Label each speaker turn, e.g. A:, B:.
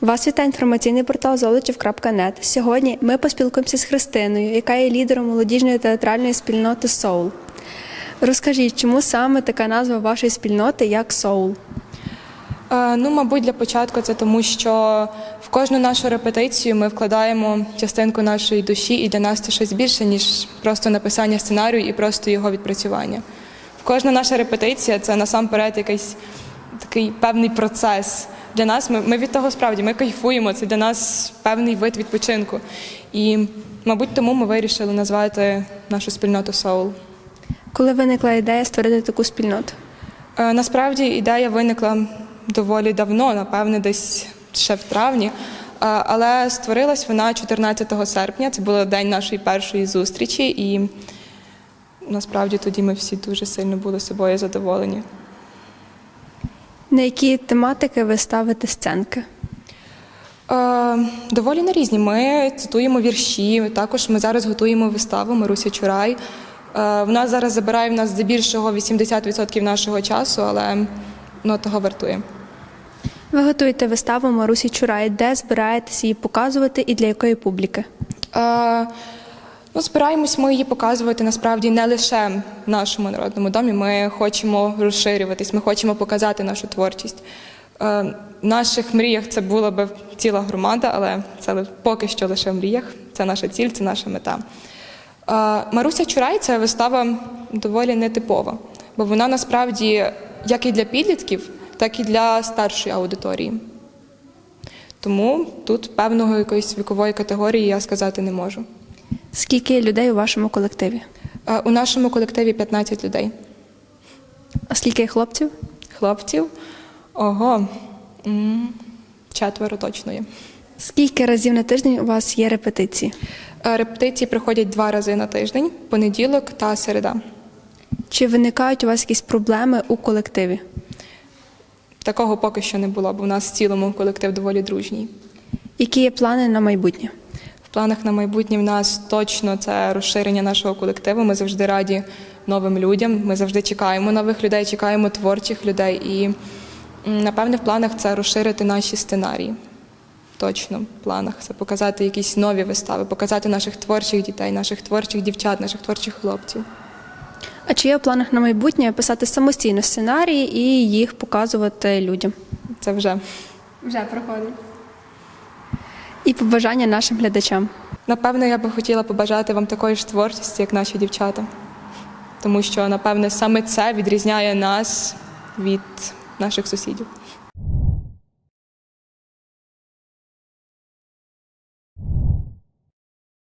A: Вас вітає інформаційний портал золочів.нет. Сьогодні ми поспілкуємося з Христиною, яка є лідером молодіжної театральної спільноти Соул. Розкажіть, чому саме така назва вашої спільноти як Соул?
B: Е, Ну, мабуть, для початку це тому, що в кожну нашу репетицію ми вкладаємо частинку нашої душі, і для нас це щось більше, ніж просто написання сценарію і просто його відпрацювання. Кожна наша репетиція це насамперед якийсь такий певний процес. Для нас ми, ми від того справді ми кайфуємо. Це для нас певний вид відпочинку. І, мабуть, тому ми вирішили назвати нашу спільноту Soul.
A: Коли виникла ідея створити таку спільноту?
B: Е, Насправді ідея виникла доволі давно, напевне, десь ще в травні. Е, Але створилась вона 14 серпня. Це був день нашої першої зустрічі, і насправді тоді ми всі дуже сильно були собою задоволені.
A: На які тематики ви ставите сценки?
B: Е, Доволі на різні. Ми цитуємо вірші. Також ми зараз готуємо виставу Маруся Чурай. Е, Вона зараз забирає в нас здебільшого 80% нашого часу, але ну, того вартує.
A: Ви готуєте виставу Марусі Чурай, де збираєтесь її показувати і для якої публіки?
B: Е, Ну, збираємось ми її показувати насправді не лише в нашому народному домі. Ми хочемо розширюватись, ми хочемо показати нашу творчість. Е, В наших мріях це була би ціла громада, але це поки що лише в мріях. Це наша ціль, це наша мета. Е, Маруся Чурай це вистава доволі нетипова, бо вона насправді як і для підлітків, так і для старшої аудиторії. Тому тут певного якоїсь вікової категорії я сказати не можу.
A: Скільки людей у вашому колективі?
B: Е, У нашому колективі 15 людей.
A: А скільки хлопців?
B: Хлопців. Ого, м, четверо точно є.
A: Скільки разів на тиждень у вас є репетиції?
B: Е, Репетиції приходять два рази на тиждень понеділок та середа.
A: Чи виникають у вас якісь проблеми у колективі?
B: Такого поки що не було, бо в нас в цілому колектив доволі дружній.
A: Які є плани на майбутнє?
B: В планах на майбутнє в нас точно це розширення нашого колективу. Ми завжди раді новим людям. Ми завжди чекаємо нових людей, чекаємо творчих людей. І напевне в планах це розширити наші сценарії. Точно в планах це показати якісь нові вистави, показати наших творчих дітей, наших творчих дівчат, наших творчих хлопців.
A: А чи є у планах на майбутнє писати самостійно сценарії і їх показувати людям?
B: Це вже
A: Вже проходить. І побажання нашим глядачам.
B: Напевно, я би хотіла побажати вам такої ж творчості, як наші дівчата. Тому що, напевне, саме це відрізняє нас від наших сусідів.